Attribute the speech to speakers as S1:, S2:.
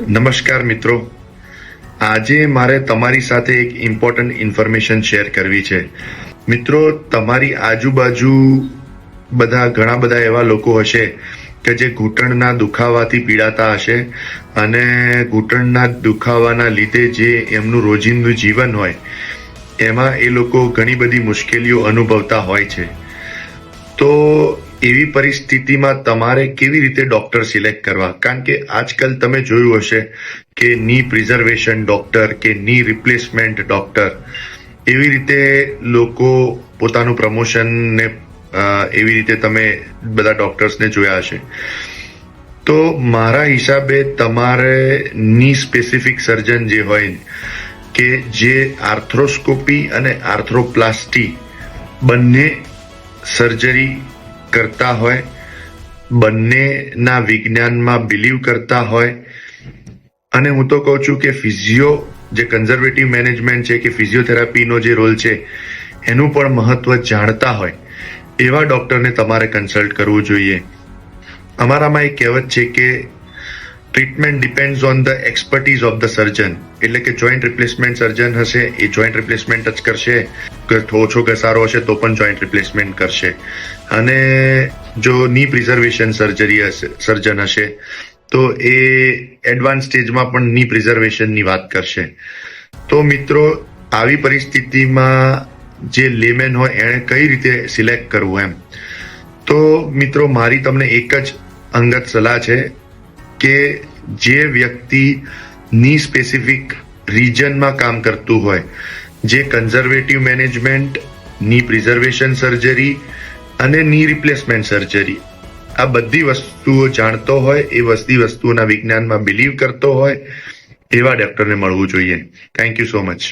S1: નમસ્કાર મિત્રો. આજે મારે તમારી સાથે એક ઇમ્પોર્ટન્ટ ઇન્ફોર્મેશન શેર કરવી છે. મિત્રો, તમારી આજુબાજુ બધા ઘણા બધા એવા લોકો હશે કે જે ઘૂંટણના દુખાવાથી પીડાતા હશે અને ઘૂંટણના દુખાવાના લીધે જે એમનું રોજિંદુ જીવન હોય, એમાં એ લોકો ઘણી બધી મુશ્કેલીઓ અનુભવતા હોય છે. એવી પરિસ્થિતિમાં તમારે કેવી રીતે ડોક્ટર સિલેક્ટ કરવા? કારણ કે આજકાલ તમે જોયું હશે કે ની પ્રિઝર્વેશન ડોક્ટર કે ની રિપ્લેસમેન્ટ ડોક્ટર એવી રીતે લોકો પોતાનું પ્રમોશનને એવી રીતે તમે બધા ડોક્ટર્સને જોયા હશે. તો મારા હિસાબે તમારે ની સ્પેસિફિક સર્જન જે હોય કે જે આર્થ્રોસ્કોપી અને આર્થ્રોપ્લાસ્ટી બંને સર્જરી કરતા હોય, બંનેના વિજ્ઞાનમાં બિલીવ કરતા હોય, અને હું તો કહું છું કે ફિઝિયો જે કન્ઝર્વેટિવ મેનેજમેન્ટ છે કે ફિઝિયોથેરાપીનો જે રોલ છે, એનું પણ મહત્વ જાણતા હોય, એવા ડોક્ટરને તમારે કન્સલ્ટ કરવું જોઈએ. અમારામાં એક કહેવત છે કે treatment depends on the expertise of the surgeon એટલે કે જોઈન્ટ રિપ્લેસમેન્ટ સર્જન હશે, એ જોઈન્ટ રિપ્લેસમેન્ટ જ કરશે. કે ઓછો ઘસારો હશે તો પણ જોઈન્ટ રિપ્લેસમેન્ટ કરશે. અને જો ની પ્રિઝર્વેશન સર્જરી હશે સર્જન હશે, તો એ એડવાન્સ સ્ટેજમાં પણ ની પ્રિઝર્વેશનની વાત કરશે. તો મિત્રો, આવી પરિસ્થિતિમાં જે લેમેન હોય, એણે કઈ રીતે સિલેક્ટ કરવું એમ? તો મિત્રો, મારી તમને એક જ અંગત સલાહ છે કે જે વ્યક્તિ ની સ્પેસિફિક રિજનમાં કામ કરતું હોય જે કન્ઝર્વેટિવ મેનેજમેન્ટની પ્રિઝર્વેશન સર્જરી અને ની રિપ્લેસમેન્ટ સર્જરી આ બધી વસ્તુઓ જાણતો હોય, એ બધી વસ્તુઓના વિજ્ઞાનમાં બિલીવ કરતો હોય, એવા ડોક્ટરને મળવું જોઈએ. Thank you so much